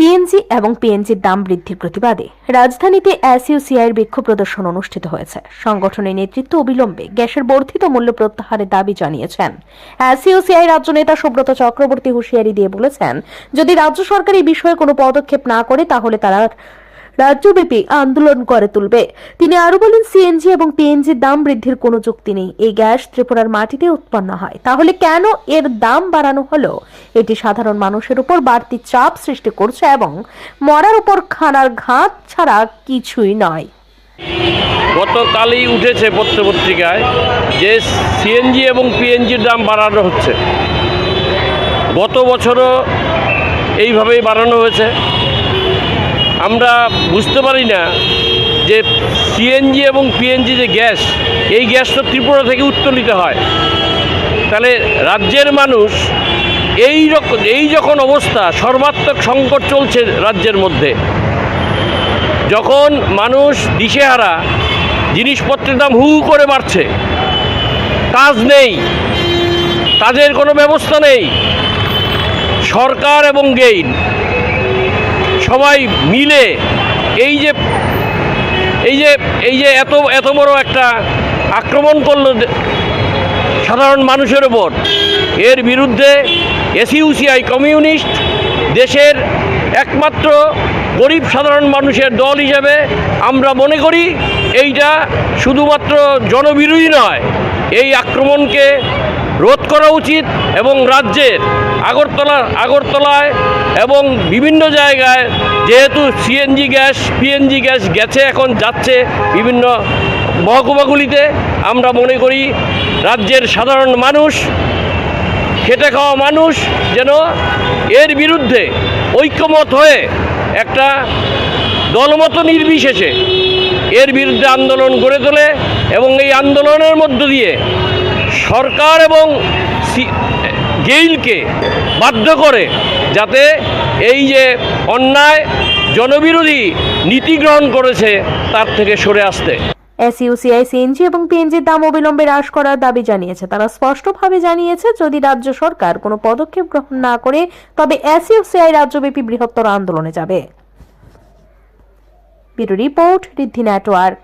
CNG এবং পিএনজির দাম বৃদ্ধির প্রতিবাদে রাজধানীতে এসইউসিআইয়ের বিক্ষোভ প্রদর্শন অনুষ্ঠিত হয়েছে। সংগঠনের নেতৃত্ব অবিলম্বে গ্যাসের বর্ধিত মূল্য প্রত্যাহারের দাবি জানিয়েছেন। এসইউসিআই রাজ্য নেতা সুব্রত চক্রবর্তী হুঁশিয়ারি দিয়ে বলেছেন, যদি রাজ্য সরকার এই বিষয়ে কোনো পদক্ষেপ না করে, তাহলে তারা রাজ্যব্যাপী আন্দোলন করে তুলবে। তিনি আরও বলেন, সিএনজি এবং পিএনজির দাম বৃদ্ধির কোনো যুক্তি নেই। এই গ্যাস ত্রিপুরার মাটিতে উৎপন্ন হয়। তাহলে কেন এর দাম বাড়ানো হলো? এটি সাধারণ মানুষের উপর বাড়তি চাপ সৃষ্টি করছে এবং মরার উপর খানার ঘাত ছাড়া কিছুই নয়। গতকালই উঠেছে পত্র পত্রিকায় যে সিএনজি এবং পিএনজির দাম বাড়ানো হচ্ছে। গত বছরও এইভাবেই বাড়ানো হয়েছে। আমরা বুঝতে পারি না যে সিএনজি এবং পিএনজি যে গ্যাস, এই গ্যাস তো ত্রিপুরা থেকে উত্তোলিত হয়। তাহলে রাজ্যের মানুষ এই রকম এই যখন অবস্থা, সর্বাত্মক সংকট চলছে রাজ্যের মধ্যে। যখন মানুষ দিশেহারা, জিনিসপত্রের দাম হু করে বাড়ছে। কাজ নেই, কাজের কোনো ব্যবস্থা নেই। সরকার এবং গেইন সবাই মিলে এই যে এই যে এই যে এত এত বড় একটা আক্রমণ করল সাধারণ মানুষের ওপর, এর বিরুদ্ধে এসইউসিআই কমিউনিস্ট দেশের একমাত্র গরিব সাধারণ মানুষের দল হিসেবে আমরা মনে করি এইটা শুধুমাত্র জনবিরোধী নয়। এই আক্রমণকে রোধ করা উচিত এবং রাজ্যের আগরতলা, আগরতলায় এবং বিভিন্ন জায়গায় যেহেতু সিএনজি গ্যাস, পিএনজি গ্যাস গেছে, এখন যাচ্ছে বিভিন্ন মহকুমাগুলিতে, আমরা মনে করি রাজ্যের সাধারণ মানুষ খেটে খাওয়া মানুষ যেন এর বিরুদ্ধে ঐক্যমত হয়ে একটা দলমত নির্বিশেষে এর বিরুদ্ধে আন্দোলন গড়ে তোলে এবং এই আন্দোলনের মধ্য দিয়ে সরকার এবং গেইলকে বাধ্য করে যাতে এই যে অন্যায়, জনবিরোধী নীতি গ্রহণ করেছে, তার থেকে সরে আসতে। এসইউসিআই সিএনজি এবং পিএনজির দাম অবিলম্বে হ্রাস করার দাবি জানিয়েছে। তারা স্পষ্টভাবে জানিয়েছে, যদি রাজ্য সরকার কোনো পদক্ষেপ গ্রহণ না করে, তবে এসইউসিআই রাজ্যব্যাপী বৃহত্তর আন্দোলনে যাবে। Bureau report, Riddhi network.